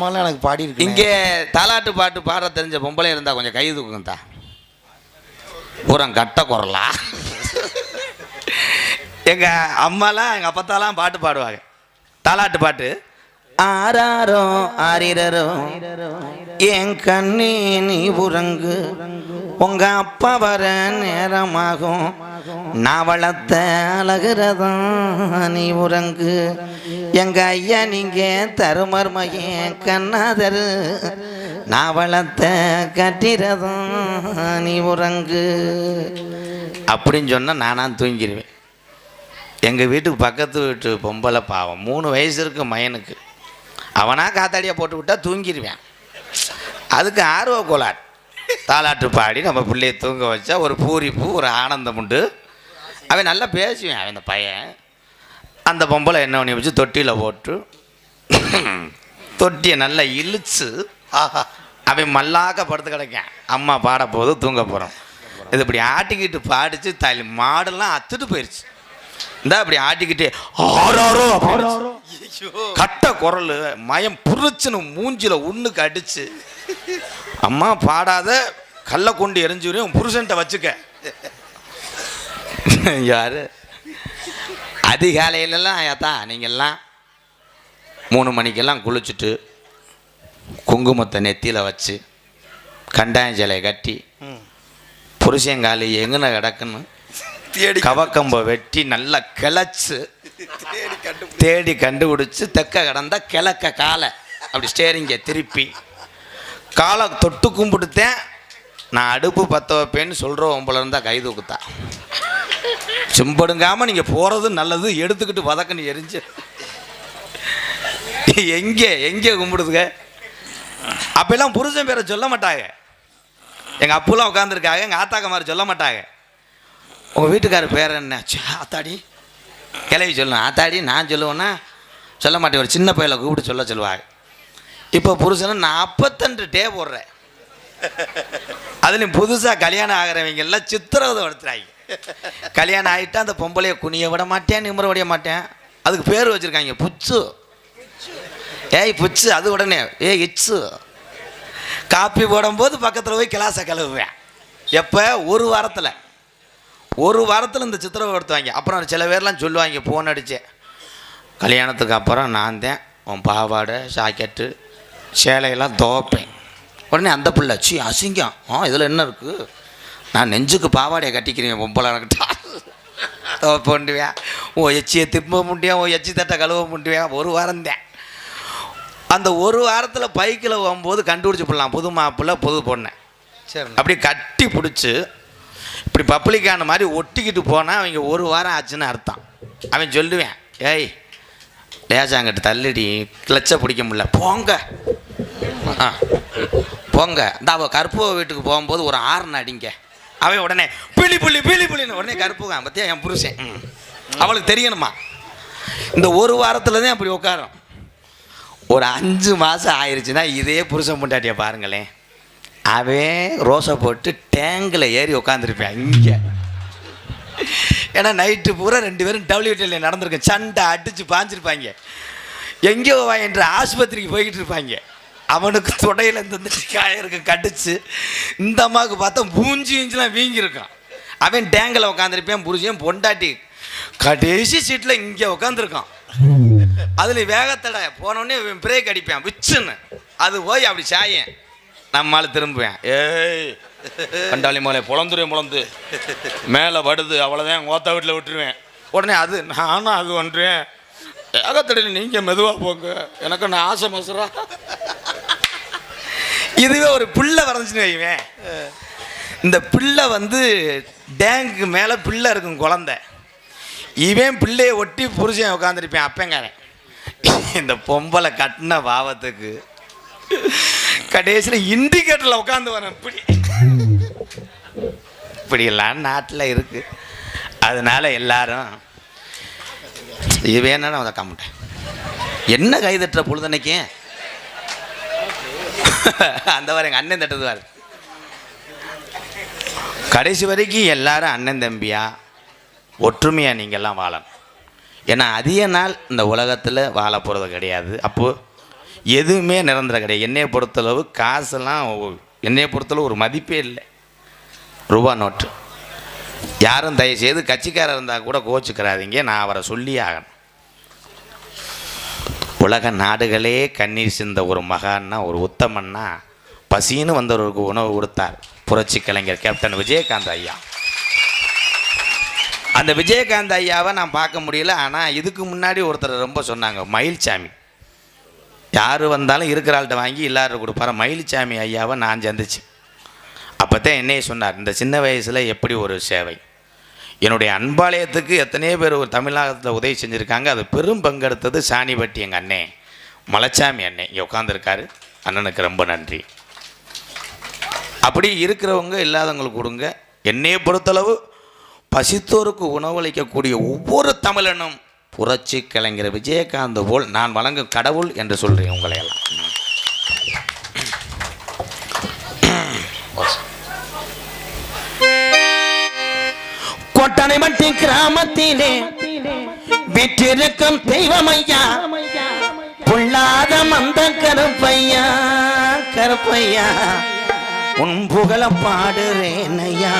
அம்மாலாம் எனக்கு பாடி இருக்கு இங்கே தாலாட்டு பாட்டு பாட தெரிஞ்ச பொம்பளை இருந்தால் கொஞ்சம் கை தூக்குங்கத்தா. பூரம் கட்ட குரலா? எங்க அம்மாலாம் எங்கள் அப்பத்தாலாம் பாட்டு பாடுவாங்க. தாலாட்டு பாட்டு. ஆராரோ ஆரிரரோ என் கண்ணே நீ உறங்கு. உங்க அப்பா வர நேரமாகும். நான் வளர்த்த அழகிறதும் நீ உறங்கு. எங்க ஐயா நீங்க தருமர் மகன் கண்ணாதரு. நான் வளர்த்த கட்டிரதும் நீ உறங்கு. அப்படின்னு சொன்னா நானாக தூங்கிடுவேன் எங்கள் வீட்டுக்கு பக்கத்து வீட்டு பொம்பளை பாவம். மூணு வயசு இருக்கு மயனுக்கு. அவனா காத்தாடியை போட்டு விட்டா தூங்கிடுவேன் அதுக்கு ஆர்வ கோளாறு. தாலாட்டு பாடி நம்ம பிள்ளைய தூங்க வச்சா ஒரு பூரிப்பு ஒரு ஆனந்தம் உண்டு. அவன் நல்லா பேசுவேன் அவன் அந்த பையன். அந்த பொம்பளை என்ன பண்ணி வச்சு தொட்டியில் போட்டு தொட்டியை நல்லா இழுச்சு ஆஹா அவன் மல்லாக்க படுத்து கிடக்கான். அம்மா பாட போது தூங்க போகிறோம் இது இப்படி ஆட்டிக்கிட்டு பாடிச்சு தலி மாடெல்லாம் அத்துட்டு போயிடுச்சு இந்த அப்படி ஆட்டிக்கிட்டு ஆறாரோ கட்ட குரல் மயம் புரிச்சுன்னு மூஞ்சில உண்ணுக்கு அடிச்சு. அம்மா பாடாத கல்லை கொண்டு எரிஞ்சுரையும் புருஷன்ட்ட வச்சுக்க. யாரு? அதிகாலையிலலாம் ஏத்தா நீங்கள்லாம் மூணு மணிக்கெல்லாம் குளிச்சுட்டு குங்குமத்தை நெத்தியில் வச்சு கண்டாயம் சிலையை கட்டி. புருஷங்காலி எங்கன கிடக்குன்னு தேடி கவக்கம்பை வெட்டி நல்லா கிளச்சு தேடி கண்டு தேடி கண்டுபிடிச்சு தெக்க கிடந்தா கிழக்க காலை அப்படி ஸ்டேரிங்க திருப்பி காலை தொட்டு கும்பிடுத்தேன் நான் அடுப்பு பற்ற வைப்பேன்னு சொல்கிற உம்பளை இருந்தால் கை தூக்குத்தான் சிம்படுங்காமல் நீங்கள் போகிறது நல்லது எடுத்துக்கிட்டு வதக்கன்னு எரிஞ்சு. எங்கே எங்கே கும்பிடுதுங்க? அப்பெல்லாம் புருஷன் பேரை சொல்ல மாட்டாங்க. எங்கள் அப்புலாம் உட்காந்துருக்காங்க எங்கள் ஆத்தாக்க மாதிரி சொல்ல மாட்டாங்க. உங்கள் வீட்டுக்காரர் பேர் என்ன? ஆத்தாடி. கிளவி சொல்லணும் ஆத்தாடி நான் சொல்லுவேன்னா சொல்ல மாட்டேன். ஒரு சின்ன பையில கூப்பிட்டு சொல்ல சொல்லுவாங்க. இப்போ புருஷனை நாற்பத்தெண்டு டே போடுறேன். அதுலேயும் புதுசாக கல்யாணம் ஆகிறவங்க எல்லாம் சித்திரவதை படுத்துறாங்க கல்யாணம் ஆகிட்டா அந்த பொம்பளையை குனிய விட மாட்டேன் நிமிர விட மாட்டேன். அதுக்கு பேர் வச்சுருக்காங்க புச்சு. ஏய் புச்சு அது உடனே. ஏய் இச்சு. காப்பி போடும்போது பக்கத்தில் போய் கிளாஸை கழுவுவேன். எப்போ? ஒரு வாரத்தில். ஒரு வாரத்தில் இந்த சித்திரவை எடுத்துவாங்க அப்புறம் சில பேர்லாம் சொல்லுவாங்க ஃபோன் அடிச்சு. கல்யாணத்துக்கு அப்புறம் நான் தான் உன் பாவாடை ஜாக்கெட்டு சேலையெல்லாம் துவைப்பேன். உடனே அந்த பிள்ளை சி அசிங்கம். ஆ இதில் என்ன இருக்குது நான் நெஞ்சுக்கு பாவாடையை கட்டிக்கிறேன் பொம்பளை துவைப்பேன் ஓ எச்சியை திரும்ப முடியும் ஓ எச்சி தட்டை கழுவ முடியும் ஒரு வாரம் தான் அந்த ஒரு வாரத்தில் பைக்கில் போகும்போது கண்டுபிடிச்சி போடலாம். புது மாப்பிள்ளை புது பொண்ணை. சரி அப்படி கட்டி பிடிச்சி இப்படி பப்ளிக்கான மாதிரி ஒட்டிக்கிட்டு போனால் அவங்க ஒரு வாரம் ஆச்சுன்னு அர்த்தம். அவன் சொல்லுவேன் ஏய் லேசாங்கிட்ட தள்ளுடி கிளச்சை பிடிக்க முடியல. போங்க. ஆ. போங்க. இந்த அவள் கருப்பு வீட்டுக்கு போகும்போது ஒரு ஆறுன்னு அடிங்க. அவன் உடனே பிளி புள்ளி பிளி புள்ளின்னு உடனே கருப்புகான் பற்றியா என் புருஷன். அவளுக்கு தெரியணுமா? இந்த ஒரு வாரத்தில் தான் அப்படி உட்காரும். ஒரு அஞ்சு மாதம் ஆயிடுச்சுன்னா இதே புருஷன் பொண்டாட்டியை பாருங்களேன். அவன் ரோஸை போட்டு டேங்கில் ஏறி உட்காந்துருப்பேன் இங்கே. ஏன்னா நைட்டு பூரா ரெண்டு பேரும் டபிள்யூடியில் நடந்திருக்கும் சண்டை அடித்து பாஞ்சிருப்பாங்க. எங்கேயோ என்று ஆஸ்பத்திரிக்கு போய்கிட்டு இருப்பாங்க. அவனுக்கு தொடையில் இந்த காயருக்கு கடிச்சு. இந்த அம்மாவுக்கு பார்த்தா மூஞ்சி இஞ்சிலாம் வீங்கியிருக்கான். அவன் டேங்கில் உட்காந்துருப்பேன் புருஷன் பொண்டாட்டி. கடைசி சீட்டில் இங்கே உட்காந்துருக்கான் அதில் வேகத்தடை. போனோடனே பிரேக் அடிப்பேன் விச்சுன்னு. அது போய் அப்படி சாயேன். நம்மால் திரும்புவேன். ஏய் கண்டாளி மலை புலந்துருவேன் புலந்து. மேலே படுது அவ்வளோதான் ஓத்த வீட்டில் விட்டுருவேன். உடனே அது நானும் அது பண்ணுறேன் ஏகத்தடையில் நீங்கள் மெதுவாக போங்க. எனக்கு நான் ஆசை மசுரா இதுவே ஒரு பிள்ளை வரைஞ்சின்னு வைவேன் இந்த பிள்ளை வந்து டேங்க்கு மேலே பிள்ளை இருக்கும் குழந்தை. இவன் பிள்ளையை ஒட்டி புருஷன் உட்காந்துருப்பேன் அப்பங்காரன். இந்த பொம்பளை கட்டின பாவத்துக்கு. கடைசியில் இண்டிகேட்டரில் உட்காந்து வரேன். இப்படி. இப்படியெல்லாம் நாட்டில் இருக்கு. அதனால எல்லாரும் இது வேணா நான் உதக்க மாட்டேன் என்ன கை தட்டுற பொழுதன்னைக்கு அந்த வர எங்கள் அண்ணன் தட்டுதுவார் கடைசி வரைக்கும் எல்லாரும் அண்ணன் தம்பியா ஒற்றுமையாக நீங்கள்லாம் வாழணும். ஏன்னா அதிக நாள் இந்த உலகத்தில் வாழ போகிறது கிடையாது. அப்போது எதுவுமே நிரந்தரம் கிடையாது. என்னையை பொறுத்தளவு காசெல்லாம் ஒ- என்னையை பொறுத்தளவு ஒரு மதிப்பே இல்லை. ரூபா நோட்டு. யாரும் தயவுசெய்து கட்சிக்காரர் இருந்தால் கூட கோச்சுக்கிறாதீங்க. நான் அவரை சொல்லி ஆகணும். உலக நாடுகளே கண்ணீர் சிந்த ஒரு மகான்னா ஒரு உத்தமன்னா பசின்னு வந்தவருக்கு உணவு கொடுத்தார். புரட்சி கலைஞர் கேப்டன் விஜயகாந்த் ஐயா. அந்த விஜயகாந்த் ஐயாவை நான் பார்க்க முடியல. ஆனால் இதுக்கு முன்னாடி ஒருத்தர் ரொம்ப சொன்னாங்க மயில்சாமி. யார் வந்தாலும் இருக்கிற ஆள்கிட்ட வாங்கி எல்லாரும் கொடுப்பாரு. மயிலிச்சாமி ஐயாவை நான் சந்திச்சு அப்போ தான் என்னையே சொன்னார் இந்த சின்ன வயசில் எப்படி ஒரு சேவை? என்னுடைய அன்பாலயத்துக்கு எத்தனையோ பேர் ஒரு தமிழகத்தில் உதவி செஞ்சுருக்காங்க. அது பெரும் பங்கெடுத்தது சாணிபட்டி எங்கள் அண்ணே மலைச்சாமி அண்ணே. இங்கே உட்காந்துருக்காரு அண்ணனுக்கு ரொம்ப நன்றி. அப்படி இருக்கிறவங்க இல்லாதவங்களுக்கு கொடுங்க. என்னையை பொறுத்தளவு பசித்தோருக்கு உணவளிக்கக்கூடிய ஒவ்வொரு தமிழனும் புரட்சி கலைஞர் விஜயகாந்த் போல் நான் வழங்கும் கடவுள் என்று சொல்கிறேன் உங்களை எல்லாம் கொட்டணைமட்டி கிராமத்திலே விற்றிருக்கும் தெய்வம் ஐயா பொல்லாத மந்த கருப்பையா? கருப்பையா? உன் புகழ பாடுறேன் ஐயா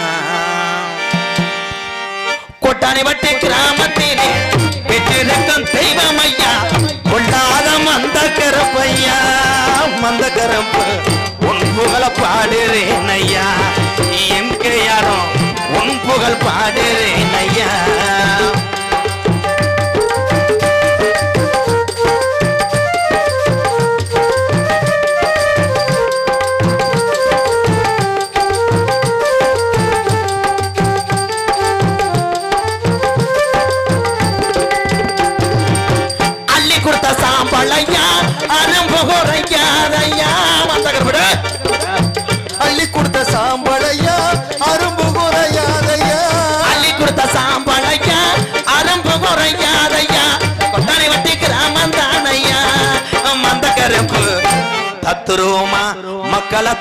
கொட்டாணிவட்டி கிராமத்திலே விற்றிருக்கும் தெய்வம் ஐயா பொல்லாத மந்த கரப்பையா? மந்த கரப்பு உன் புகழ பாடுறேன் ஐயா.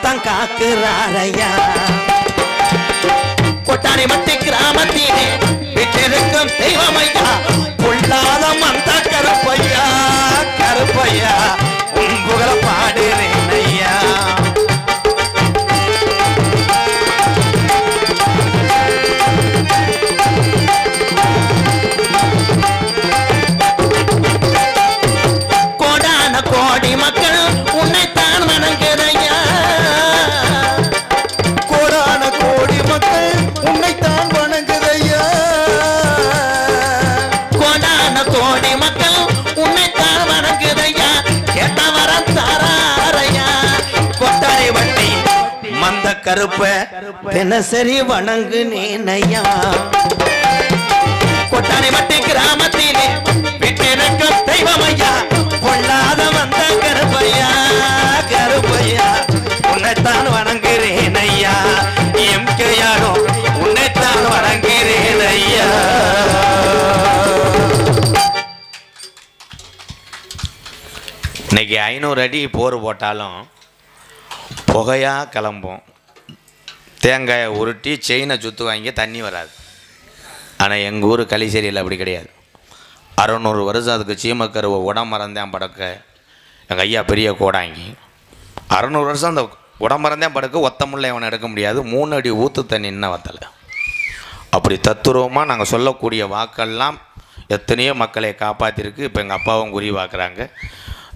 தான் காக்குறாரையா? கொட்டானை மட்டி கிராமத்தினே விட்டிருக்கும் தெய்வமையா பொல்லாத மந்த தினசரி வணங்குனேனையா? கொட்டானை மட்டி கிராமத்திலே விட்டிருக்கும் தெய்வமையா? பொல்லாத வந்த கருப்பையா? கருப்பையா உன்னைத்தான் வணங்குறேன் ஐயா எம் யாரோ உன்னைத்தான் வணங்குறேன் ஐயா இன்னைக்கு ஐநூறு அடி போர் போட்டாலும் புகையாக கிளம்பும். தேங்காயை உருட்டி செயினை சுற்றுவாங்க தண்ணி வராது. ஆனால் எங்கள் ஊர் களிசேரியில் அப்படி கிடையாது. அறநூறு வருஷம் அதுக்கு சீமக்கருவை உடம்பறந்தேன் படக்க. எங்கள் ஐயா பெரிய கோடாங்கி. அறநூறு வருஷம் அந்த உடம்பறந்தேன் படக்க ஒத்தமுள்ள இவனை எடுக்க முடியாது. மூணு அடி ஊற்று தண்ணி இன்னும் வத்தலை. அப்படி தத்துருவமாக நாங்கள் சொல்லக்கூடிய வாக்கெல்லாம் எத்தனையோ மக்களை காப்பாற்றிருக்கு இப்போ எங்கள் அப்பாவும் குறி பார்க்குறாங்க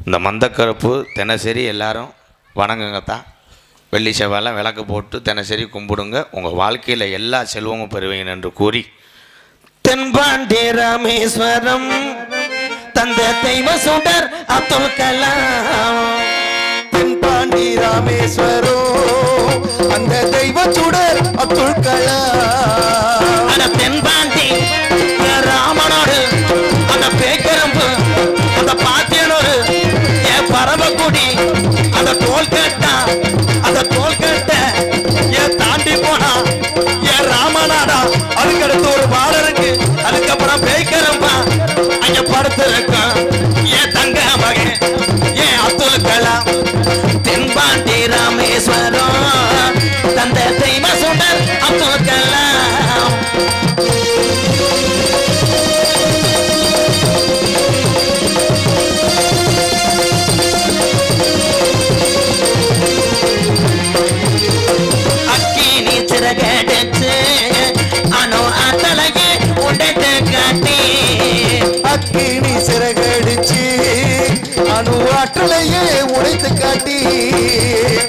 இந்த மந்தக்கருப்பு தினசரி எல்லாரும் வணங்குங்க தான் வெள்ளி செவ்வாயெல்லாம் விளக்கு போட்டு தினசரி கும்பிடுங்க. உங்கள் வாழ்க்கையில் எல்லா செல்வமும் பெறுவீங்க என்று கூறி தென்பாண்டி ராமேஸ்வரம் தந்த தெய்வ சுடர் அப்துல் கலாம். தென்பாண்டி ராமேஸ்வரம் அந்த தெய்வ சுடர் அப்துல் கலாம்.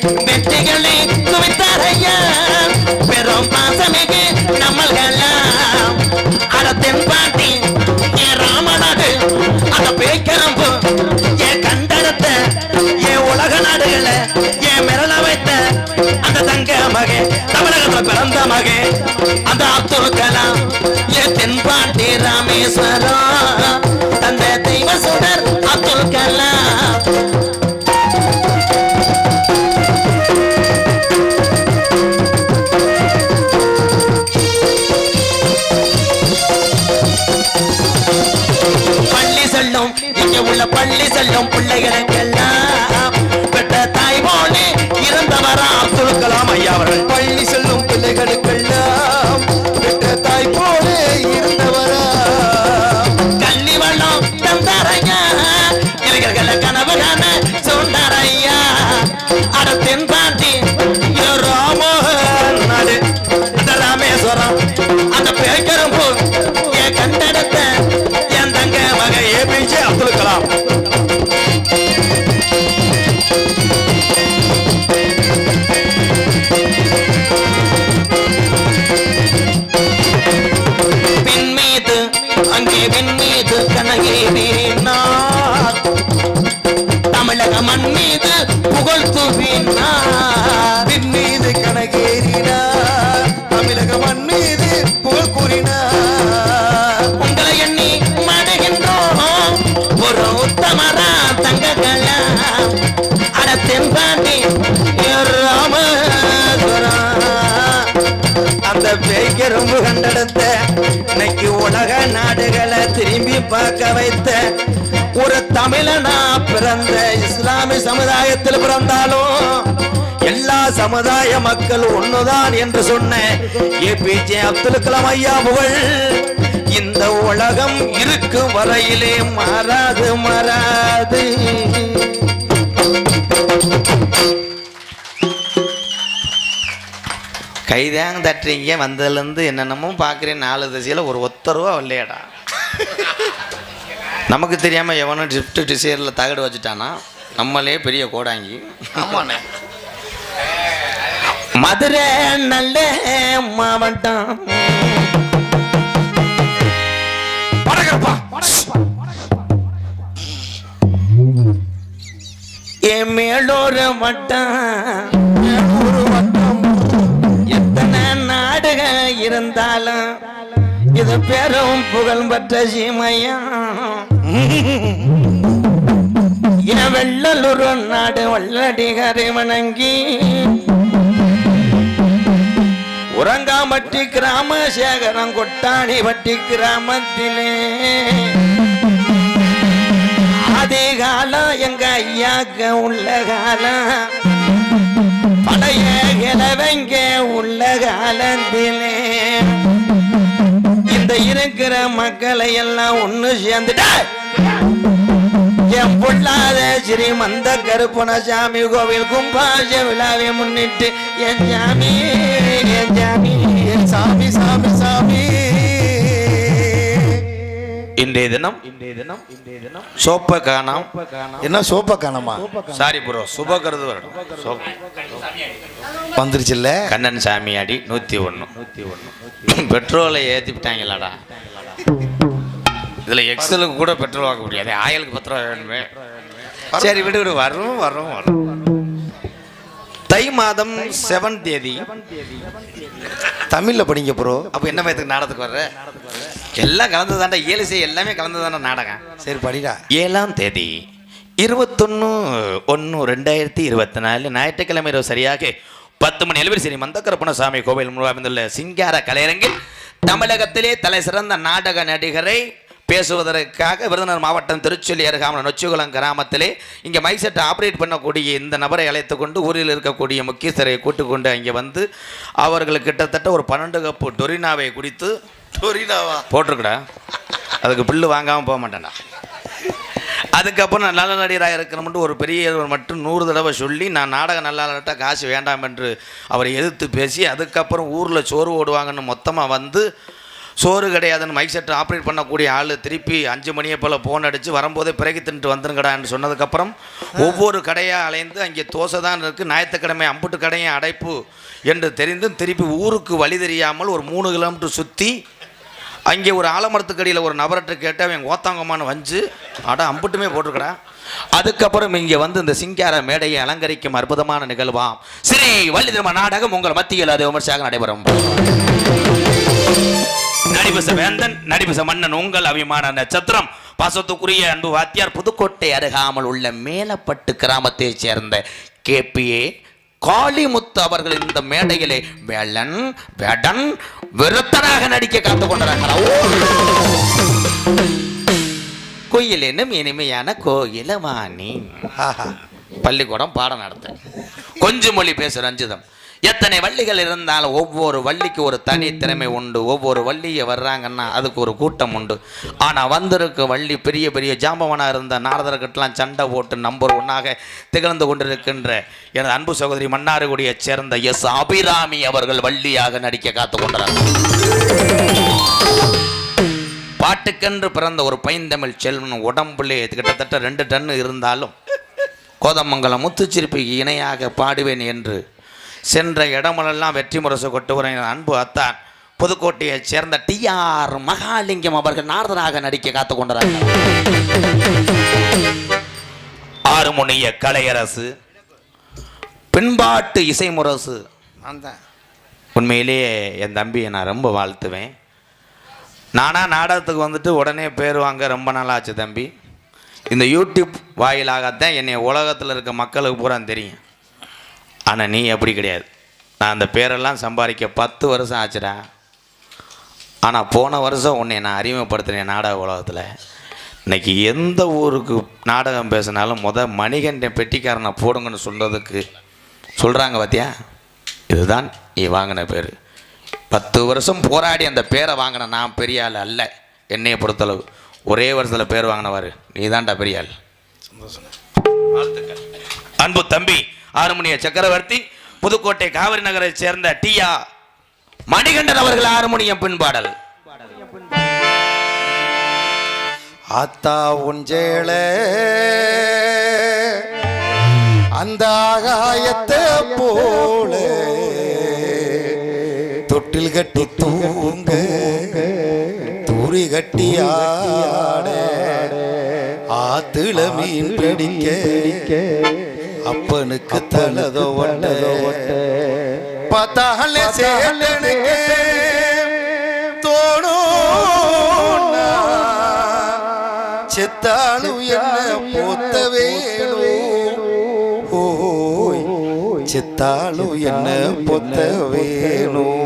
வெற்றிகளை குவித்தாரையா பெரும் பாசமிகு நம்மள்கெல்லாம். அறத்தின் பாட்டி என் ராமநாடு அந்த பேய்க்கரம்பு என் கண்டடத்த என் உலக நாடுகளை என் மிரள வைத்த அந்த தங்க மகே தமிழகத்துல பிறந்த மகே அந்த அப்துல் கலாம் தென்பாண்டி ராமேஸ்வரம் தந்த தெய்வ சுடர் அப்துல் கலாம். செல்லும் பிள்ளைகளுக்கெல்லாம் ஒரு தமிழனா பிறந்த இஸ்லாமிய சமுதாயத்தில் பிறந்தாலும் எல்லா சமுதாய மக்கள் ஒண்ணுதான் என்று சொன்ன ஏபிஜே அப்துல் கலாம் ஐயா புகழ் இந்த உலகம் இருக்கும் வரையிலே மாறாது மாறாது. கைதாங்க தட்டுறீங்க வந்ததுலேருந்து என்னென்னமோ பார்க்குறேன் நாலு திசையில் ஒரு ஒத்த ரூபா நமக்கு தெரியாமல் எவனும் ட்ரிஃப்ட் டிசைரில் தகடு வச்சுட்டானா? நம்மளே பெரிய கோடாங்கி. ஆமாண்ணே. மதுரை நல்ல மாவட்டம். என் மேலூர் வட்டம். எத்தனை நாடுக இருந்தாலும் இது பெரும் புகழ் பெற்ற சீமையம். என் வெள்ளலூர் நாடு வல்லடிகரை வணங்கி உறங்காமட்டி கிராம சேகரம் கொட்டாணி வட்டி கிராமத்திலே. அதே காலம் எங்க ஐயாக்க உள்ள காலம் பழைய கிழவங்க உள்ள காலத்திலே. இந்த இருக்கிற மக்களை எல்லாம் ஒண்ணு சேர்ந்துட்ட என் பொல்லாத ஸ்ரீமந்த கருப்பணசாமி கோவில் கும்பாச விழாவை முன்னிட்டு என் சாமி என் சாமி என் சாமி சாமி சாமி. இன்றைய தினம் இன்றைய தினம் இன்றைய தினம். சோப்பை காணாம். என்ன சோப்பா காணமா? சாரி ப்ரோ சுபகருது வரணும். சோப் வந்துருச்சுல்ல? கண்ணன் சாமியாடி நூற்றி ஒன்று நூற்றி ஒன்று பெட்ரோலை ஏற்றிவிட்டாங்களாடா இதில் எக்ஸலுக்கு கூட பெட்ரோல் வாங்க முடியாது. ஆயிலுக்கு பத்து ரூபா வேணுமே. சரி விடு விடு. வரும் வரும் வரும். தை மாதம் செவன் தேதி. தமிழில் படிங்க ப்ரோ. அப்போ என்ன பயத்துக்கு நாடகத்துக்கு வர்ற? எல்லாம் கலந்து தாண்டா ஏழு செய்ய எல்லாமே கலந்து தானே நாடகம். சரி படிடா. ஏழாம் தேதி இருபத்தொன்று ஒன்று ரெண்டாயிரத்தி இருபத்தி நாலு ஞாயிற்றுக்கிழமை இரவு சரியாக பத்து மணி அளவில் ஸ்ரீ மந்தக்கரப்பணசாமி கோவில் முழு அமைந்துள்ள சிங்கார கலையரங்கில் தமிழகத்திலே தலை சிறந்த நாடக நடிகரை பேசுவதற்காக விருதுநகர் மாவட்டம் திருச்சொல்லி அருகாமல் நொச்சிகுளம் கிராமத்திலே இங்கே மைசெட் ஆப்ரேட் பண்ணக்கூடிய இந்த நபரை அழைத்து கொண்டு ஊரில் இருக்கக்கூடிய முக்கியஸ்தரை கூட்டு கொண்டு அங்கே வந்து அவர்கள் கிட்டத்தட்ட ஒரு பன்னெண்டு கப்பு டொரினாவை குடித்து டொரினாவா? போட்டிருக்கடா. அதுக்கு பில்லு வாங்காமல் போக மாட்டேன்டா. அதுக்கப்புறம் நான் நல்ல நடிகராக இருக்கணும்னு ஒரு பெரியவர் மட்டும் நூறு தடவை சொல்லி நான் நாடக நல்லாளர்கிட்ட காசு வேண்டாம் என்று அவரை எதிர்த்து பேசி அதுக்கப்புறம் ஊரில் சோறு ஓடுவாங்கன்னு மொத்தமாக வந்து சோறு கிடையாதுன்னு மைக் செட் ஆப்ரேட் பண்ணக்கூடிய ஆள் திருப்பி அஞ்சு மணியை போல் ஃபோன் அடித்து வரும்போதே பிறகு தின்ட்டு வந்துருங்கடான்னு சொன்னதுக்கப்புறம் ஒவ்வொரு கடையாக அலைந்து அங்கே தோசை தான் இருக்குது ஞாயிற்றுக்கிழமை அம்புட்டு கடையும் அடைப்பு என்று தெரிந்தும் திருப்பி ஊருக்கு வழி தெரியாமல் ஒரு மூணு கிலோமீட்டர் சுற்றி அங்கே ஒரு ஆலமரத்துக்கடியில் ஒரு நபர்கிட்ட கேட்டு அவன் ஓத்தாங்கம்மான்னு வந்து அட அம்புட்டுமே போட்டிருக்கடா. அதுக்கப்புறம் இங்கே வந்து இந்த சிங்கார மேடையை அலங்கரிக்கும் அற்புதமான நிகழ்வாம். ஸ்ரீ வள்ளி திரும்ப நாடகம் உங்கள் மத்தியில் அது விமர்சையாக நடைபெறும். நடிபச வேந்தன் நடிபச மன்னன் உங்கள் அபிமான நட்சத்திரம். பாசத்துக்குரிய அன்பு வாத்தியார் புதுக்கோட்டை அருகாமல் உள்ள மேலப்பட்டு கிராமத்தைச் சேர்ந்த கேபிஏ காளிமுத்து அவர்கள் இந்த மேடையிலே வேளன் வேடன் விருத்தனாக நடிக்க காத்து கொண்டிருக்கிறார். கோயில் என்னும் இனிமையான கோயிலவாணி. ஆஹா. பள்ளிக்கூடம் பாடம் நடத்த. கொஞ்சம் மொழி பேச ரஞ்சிதம் எத்தனை வள்ளிகள் இருந்தாலும் ஒவ்வொரு வள்ளிக்கு ஒரு தனி திறமை உண்டு. ஒவ்வொரு வள்ளியை வர்றாங்கன்னா அதுக்கு ஒரு கூட்டம் உண்டு. ஆனால் வந்திருக்க வள்ளி பெரிய பெரிய ஜாம்பவனாக இருந்த நாரதர்கிட்டலாம் சண்டை போட்டு நம்பர் ஒன்றாக திகழ்ந்து கொண்டிருக்கின்ற எனது அன்பு சகோதரி மன்னார்குடியைச் சேர்ந்த எஸ் அபிராமி அவர்கள் வள்ளியாக நடிக்க காத்து பாட்டுக்கென்று பிறந்த ஒரு பைந்தமிழ் செல்வன் உடம்புலே கிட்டத்தட்ட ரெண்டு டன் இருந்தாலும் கோதமங்கலம் முத்துச்சிரிப்பிக்கு இணையாக பாடுவேன் என்று சென்ற இடமெல்லாம் வெற்றி முரசு கொட்டுவர என் அன்பு அத்தான் புதுக்கோட்டையைச் சேர்ந்த டிஆர் மகாலிங்கம் அவர்கள் நாரதராக நடிக்க காத்து கொண்டார்கள் ஆறுமுனிய கலையரசு பின்பாட்டு இசைமுரசு. நான் தான் உண்மையிலேயே என் தம்பியை நான் ரொம்ப வாழ்த்துவேன். நானாக நாடகத்துக்கு வந்துட்டு உடனே பேர் வாங்க ரொம்ப நாளாச்சு தம்பி. இந்த யூடியூப் வாயிலாகத்தான் என்னை உலகத்தில் இருக்க மக்களுக்கு பூரா தெரியும். ஆனால் நீ அப்படி கிடையாது. நான் அந்த பேரெல்லாம் சம்பாதிக்க பத்து வருஷம் ஆச்சுடா. ஆனால் போன வருஷம் உன்னை நான் அறிமுகப்படுத்தினேன் நாடக உலகத்தில். இன்னைக்கு எந்த ஊருக்கு நாடகம் பேசினாலும் முத மணிகண்டன் பெட்டிக்காரனை போடுங்கன்னு சொல்கிறதுக்கு சொல்கிறாங்க பார்த்தியா இதுதான் நீ வாங்கின பேர். பத்து வருஷம் போராடி அந்த பேரை வாங்கின நான் பெரிய ஆள் அல்ல. என்னையை பொறுத்தளவு. ஒரே வருஷத்தில் பேர் வாங்கினவாரு. நீ தான்டா பெரிய ஆள். அன்பு தம்பி ஆறுமுனிய சக்கரவர்த்தி புதுக்கோட்டை காவிரி நகரைச் சேர்ந்த டியா மணிகண்டன் அவர்கள் ஆறுமணியம் பின்பாடல். ஆத்தா உஞ்சேள அந்த ஆகாயத்தை போல தொட்டில் கட்டி தூங்க தூரி கட்டி ஆட ஆத்துல மீன் பிடிக்க அப்பனுக்கு தனதோ ஒட்ட பார்த்தாலே சேலனுக்கு தோணும் செத்தாலும் என்ன போத்த வேணும்? ஓய் செத்தாலும் என்ன பொத்த வேணும்?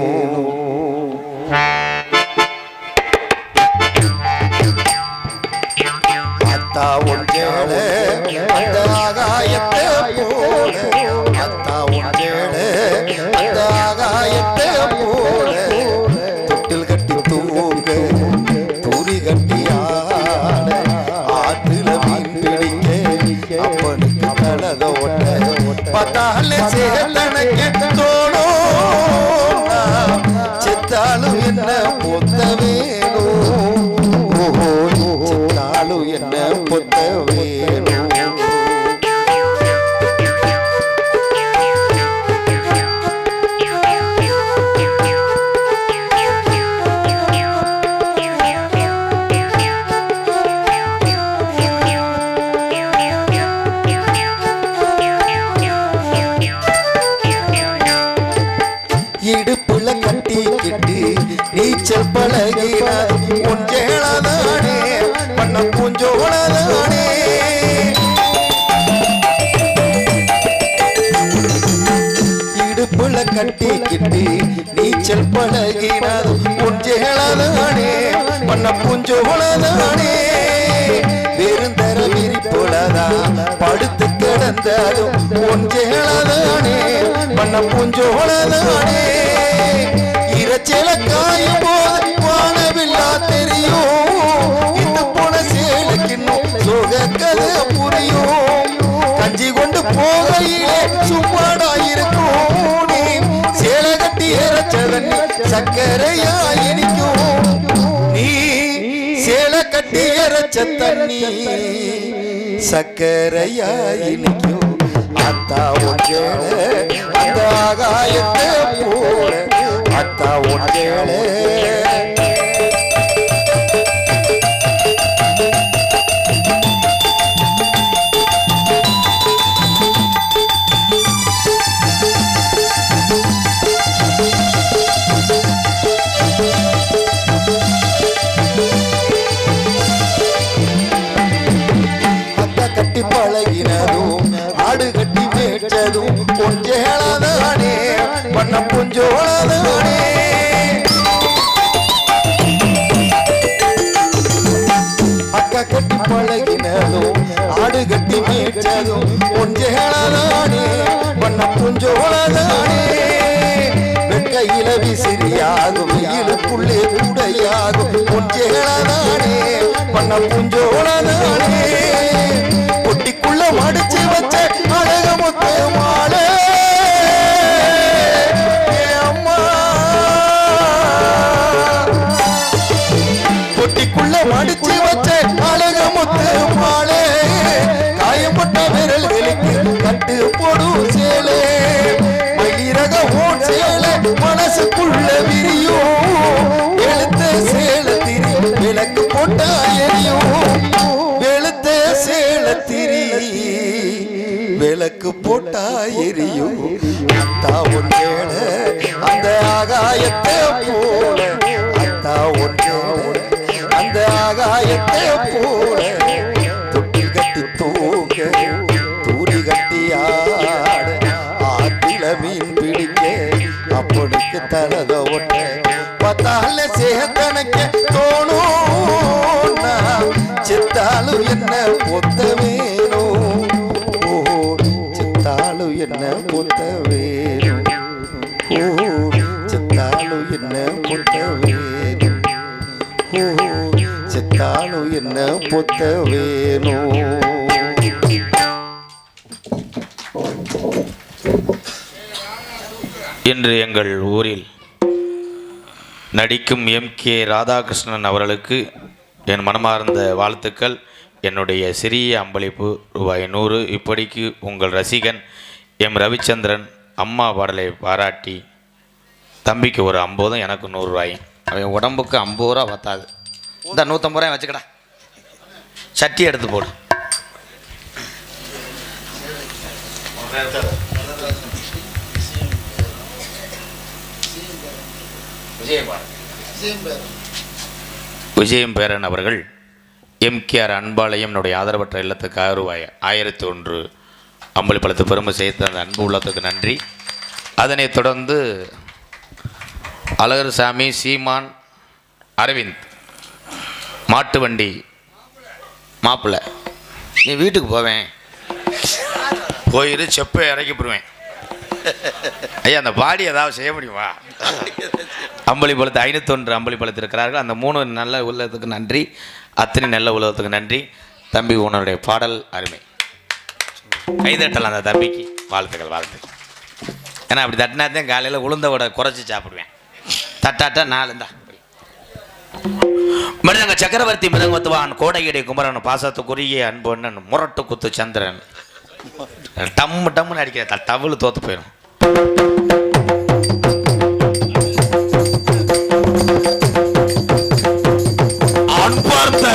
அத்தா ஒன்றே அந்த ஆகாயத்தை பார்த்தாலே சேத்தனக்கு தோ பண்ண பெருந்தர வெறுந்தர விரிப்புலதான் படுத்து கிடந்தாலும் பொஞ்சேளதானே பண்ண பூஞ்சோளதானே இரைச்சல காயும் போது வானவில்லா தெரியும். இந்த போன சேலைக்கு இன்னும் சோக கதை புரியும். கஞ்சி கொண்டு போகையிலே சும்மாடாயிருக்கும். சேலை கட்டி இறைச்ச தண்ணி சக்கரையா இனிக்கும் கட்டி இறைச்ச தண்ணி சக்கரையா இனிக்கும் அத்தா ஒன்றேளே அந்த ஆகாயத்தை போல. அத்தா ஒன்றேளே கட்டி மேய்ச்சதும் கொஞ்சேளதானே பண்ண புஞ்சோளதானே அக்கா கட்டி பழகினதும் ஆடு கட்டி மேய்ச்சதும் கொஞ்சேளதானே பண்ண புஞ்சோளதானே வெட்கையில விசிறியாகும் வெயிலுக்குள்ளே குடையாகும் கொஞ்சேளதானே பண்ண புஞ்சோளதானே உள்ள மடிச்சு வச்ச அழக முத்து மாலை பொட்டிக்குள்ள மடிச்சு வச்ச அழக முத்து மாலை காயப்பட்ட வெளிக்கு கட்டு போடும் சேலே. மயிரக ஓன் சேலை மனசுக்குள்ள போட்டா எரியும். அத்தா ஒன்றேட அந்த ஆகாயத்தை போல அத்தா ஒன்றேட அந்த ஆகாயத்தை போல தொட்டில் கட்டி தூங்க தூரி கட்டி ஆட. ஆற்றில மீன் பிடிக்க அப்பனுக்கு தலத ஒட்ட. பத்தால சேத்தனைக்க தோணும் வேணும் இன்று எங்கள் ஊரில் நடிக்கும் எம் கே ராதாகிருஷ்ணன் அவர்களுக்கு என் மனமார்ந்த வாழ்த்துக்கள். என்னுடைய சிறிய அம்பளிப்பு ரூபாய் நூறு. இப்படிக்கு உங்கள் ரசிகன் எம் ரவிச்சந்திரன் அம்மா பாடலை பாராட்டி தம்பிக்கு ஒரு ஐம்பதும் எனக்கு நூறுரூவாயும் அவன் உடம்புக்கு ஐம்பது ரூபா பத்தாது. இந்த நூற்றம்பது ரூபாய் வச்சுக்கடா. சட்டி எடுத்து போடு. விஜயம் பேரன் அவர்கள் எம்கேஆர் அன்பாலயம் என்னுடைய ஆதரவற்ற இல்லத்துக்காக ரூபாய் ஆயிரத்தி ஒன்று அம்பளி பெருமை சேர்த்த அந்த அன்பு உள்ளத்துக்கு நன்றி. அதனைத் தொடர்ந்து அழகர்சாமி சீமான் அரவிந்த் மாட்டு வண்டி மாப்பிள்ளை நீ வீட்டுக்கு போவேன். போயிரு செப்பை இறக்கிப்படுவேன் ஐயா அந்த பாடி ஏதாவது செய்ய முடியுமா? அம்பளி பழத்து ஐநூத்தொன்று அம்பளி பழத்து இருக்கிறார்கள். அந்த மூணு நல்ல உள்ளத்துக்கு நன்றி. அத்தனை நல்ல உலகத்துக்கு நன்றி. தம்பி உன்னுடைய பாடல் அருமை. கைதட்டலாம் அந்த தம்பிக்கு. வாழ்த்துக்கள் வாழ்த்துக்கள். ஏன்னா அப்படி தட்டினாத்தான் காலையில் உளுந்த வடை குறைச்சி சாப்பிடுவேன். தட்டாட்டா நாலு தான் மனிதங்க சக்கரவர்த்தி மிருகத்துவான் கோடையடி குமரன் பாசத்துக்குரிய அன்புன்னு முரட்டு குத்து சந்திரன். டம்மு டம்முன்னு அடிக்கிற டவுள் தோத்து போயிடும் அன்பார்த்த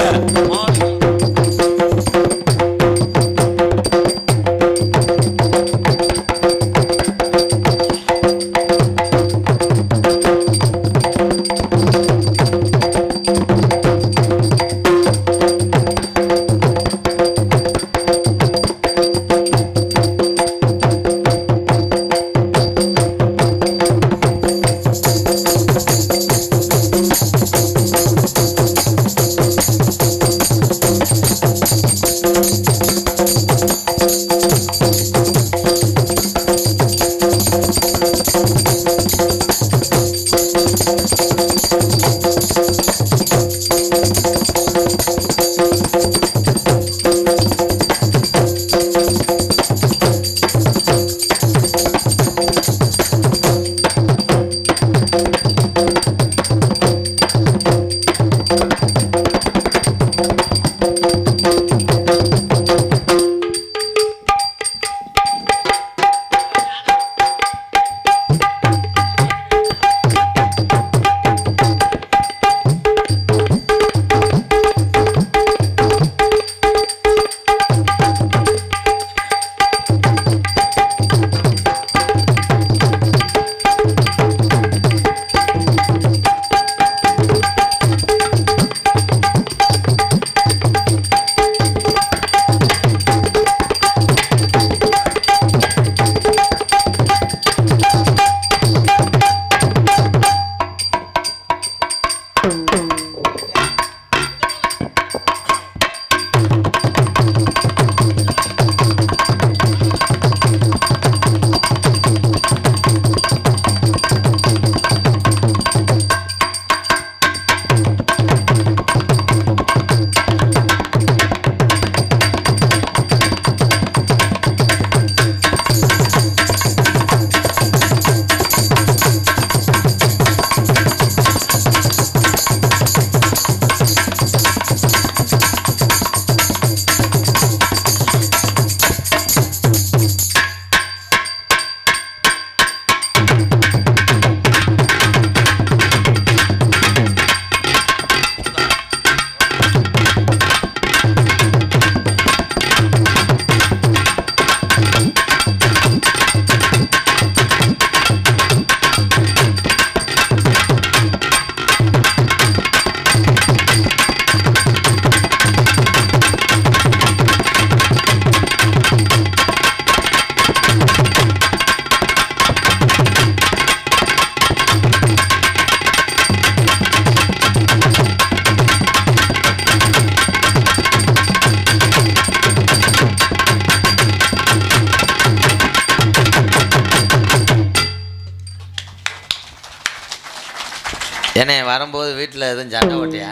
என்ன வரும்போது வீட்டில் எதுவும் சண்டை ஓட்டியா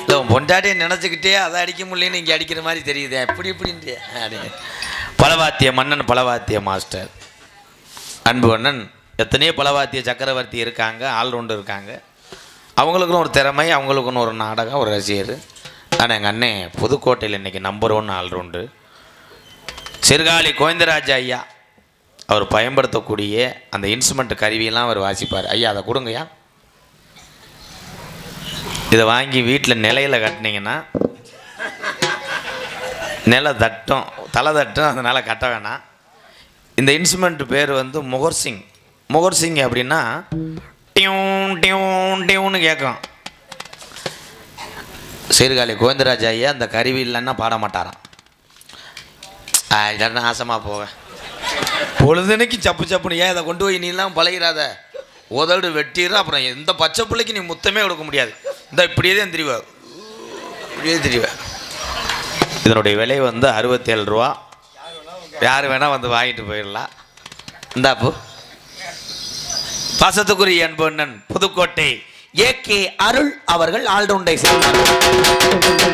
இல்லை உன் பொண்டாட்டியை நினச்சிக்கிட்டே அதை அடிக்க முடியலன்னு இங்கே அடிக்கிற மாதிரி தெரியுது. எப்படி இப்படின்ட்டு அப்படின்னு பலவாத்திய மன்னன் பலவாத்திய மாஸ்டர். அன்பு அண்ணன் எத்தனையோ பலவாத்திய சக்கரவர்த்தி இருக்காங்க ஆல்ரவுண்டு இருக்காங்க. அவங்களுக்குன்னு ஒரு திறமை அவங்களுக்குன்னு ஒரு நாடகம் ஒரு ரசிகர். ஆனால் எங்கள் அண்ணன் புதுக்கோட்டையில் இன்றைக்கி number one all round Sirukali Govindaraj ஐயா அவர் பயன்படுத்தக்கூடிய அந்த இன்ஸ்ட்ருமெண்ட் கருவியெல்லாம் அவர் வாசிப்பார். ஐயா அதை கொடுங்கய்யா. இதை வாங்கி வீட்டில் நிலையில் கட்டினீங்கன்னா நில தட்டும் தலை தட்டும் அதனால் கட்ட வேணாம். இந்த இன்ஸ்ட்ருமெண்ட் பேர் வந்து முகர்சிங் முகர்சிங் அப்படின்னா டியூன் டியூன் டியூன்னு கேட்கும். சீர்காழி கோவிந்தராஜ் ஐயா அந்த கருவி இல்லைன்னா பாட மாட்டாராம். ஆ, இதெல்லாம் நாசமாக போக. பொழுதுனைக்கு சப்பு சப்புன்னு ஏன் இதை கொண்டு போய் நீலாம் பழகிறாத? உதடு வெட்டிடுற அப்புறம் எந்த பச்சை பிள்ளைக்கு நீ முத்தமே கொடுக்க முடியாது. இந்த இப்படியே தான் தெரிவ. இப்படியே தெரிவா. இதனுடைய விலை வந்து அறுபத்தேழு ரூபா. யார் வேணால் வந்து வாங்கிட்டு போயிடலாம். இந்தாப்பு பாசத்துக்குரிய அன்பண்ணன் புதுக்கோட்டை ஏ கே அருள் அவர்கள் ஆல்ரவுண்டை சேர்ந்தார்